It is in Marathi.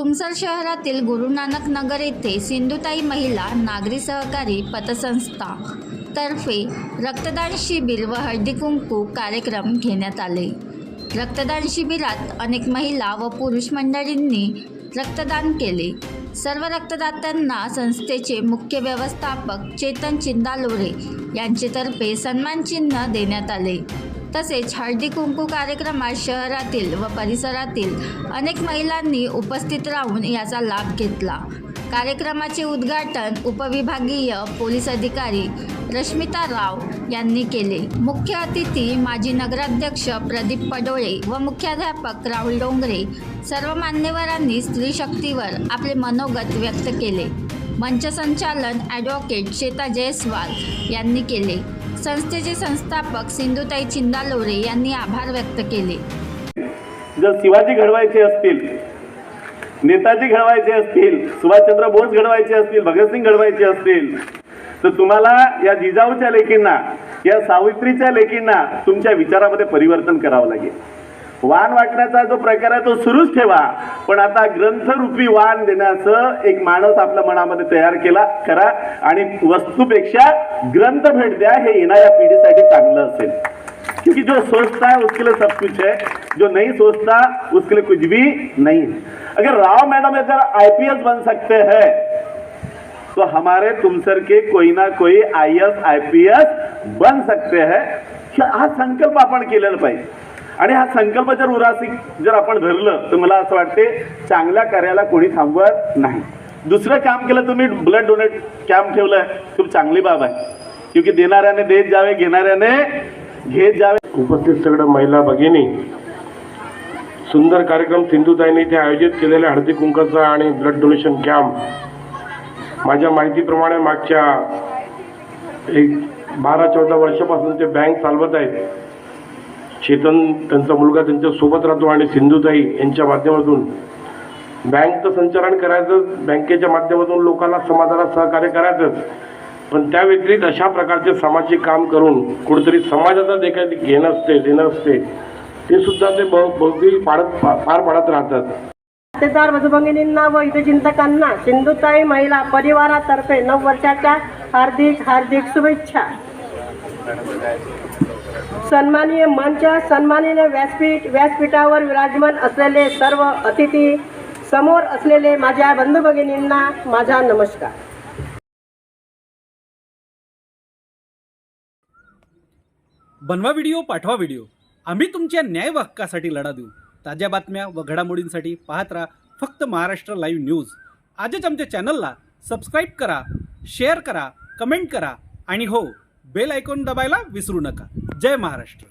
तुमसर शहरातील गुरु नानक नगर येथे सिंधुताई महिला नागरी सहकारी पतसंस्था तर्फे रक्तदान शिबिर व हळदी कुंकू कार्यक्रम घेण्यात आले. रक्तदान शिबिरात अनेक महिला व पुरुष मंडळींनी रक्तदान केले. सर्व रक्तदात्यांना संस्थेचे मुख्य व्यवस्थापक चेतन चिंदालोरे यांच्यातर्फे सन्मानचिन्ह देण्यात आले. तसेच हळदी कुंकू कार्यक्रमात शहरातील व परिसरातील अनेक महिलांनी उपस्थित राहून याचा लाभ घेतला. कार्यक्रमाचे उद्घाटन उपविभागीय पोलीस अधिकारी रश्मिता राव यांनी केले. मुख्य अतिथी माजी नगराध्यक्ष प्रदीप पडोळे व मुख्याध्यापक राहुल डोंगरे सर्व मान्यवरांनी स्त्री शक्तीवर आपले मनोगत व्यक्त केले. मंचसंचालन ॲडव्होकेट श्वेता जयस्वाल यांनी केले. संस्थेचे संस्थापक सिंधुताई चिंदालोरे यांनी आभार व्यक्त केले. जर शिवाजी घडवायचे असतील नेताजी घडवायचे असतील सुभाषचंद्र बोस घडवायचे असतील भगतसिंग घडवायचे असतील तर तुम्हाला या जिजाऊच्या लेकींना या सावित्रीच्या लेकींना तुमच्या विचारामध्ये परिवर्तन करावं लागेल. वाण वाटण्याचा जो प्रकार आहे तो सुरूच ठेवा. पण आता ग्रंथरूपी वाण देण्याचं एक माणूस आपल्या मनामध्ये तयार केला करा. आणि वस्तूपेक्षा ग्रंथ भेट द्या हे येणाऱ्या पिढीसाठी चांगलं असेल. क्योंकि जो सोचता है उसके लिए सब कुछ है. जो नहीं सोचता उसके लिए कुछ भी नहीं अगर राव मैडम अगर आईपीएस बन सकते हैं तो हमारे तुमसर के कोई ना कोई I S I P S बन सकते हैं. हा संकल्प आपण केलेला पाहिजे? आणि हा संकल्प जर उरासिक जर आपण धरलं तर मला असं वाटते चांगल्या कार्याला कोणी थांबवत नाही. दुसरं काम केलं तुम्ही ब्लड डोनेट कॅम्प ठेवलंय. खूप चांगली बाब आहे. क्योंकि देणाऱ्याने देत जावे घेणाऱ्याने घेत जावे. उपस्थित सगळ्या महिला भगिनी सुंदर कार्यक्रम सिंधुताईने इथे आयोजित केलेल्या हळदी कुंकाचा आणि ब्लड डोनेशन कॅम्प माझ्या माहितीप्रमाणे मागच्या एक बारा चौदा वर्षापासून ते बँक चालवत आहेत. चेतन त्यांचा मुलगा त्यांच्यासोबत राहतो आणि सिंधुताई यांच्या माध्यमातून बँकचं संचालन करायचं बँकेच्या माध्यमातून लोकांना समाजाला सहकार्य करायचंच. पण त्या व्यतिरिक्त अशा प्रकारचे सामाजिक काम करून कुठेतरी समाजाचा देखील घेणं असते देणं असते ते सुद्धा ते बहुतील पाडत पार पाडत राहतात. खातेदार वधूभगिनींना व हितचिंतकांना सिंधुताई महिला परिवारातर्फे नऊ वर्षाच्या हार्दिक हार्दिक शुभेच्छा. सन्माननीय मंच सन्माननीय व्यासपीठ व्यासपीठावर विराजमान असलेले सर्व अतिथी समोर असलेले माझ्या बंधू भगिनींना माझा नमस्कार. बनवा व्हिडिओ पाठवा व्हिडिओ. आम्ही तुमच्या न्याय हक्कासाठी लढा देऊ. ताज्या बातम्या व घडामोडींसाठी पाहत राहा फक्त महाराष्ट्र लाईव्ह न्यूज. आजच आमच्या चॅनलला सबस्क्राईब करा शेअर करा कमेंट करा आणि हो बेल आयकॉन दबायला विसरू नका. जय महाराष्ट्र.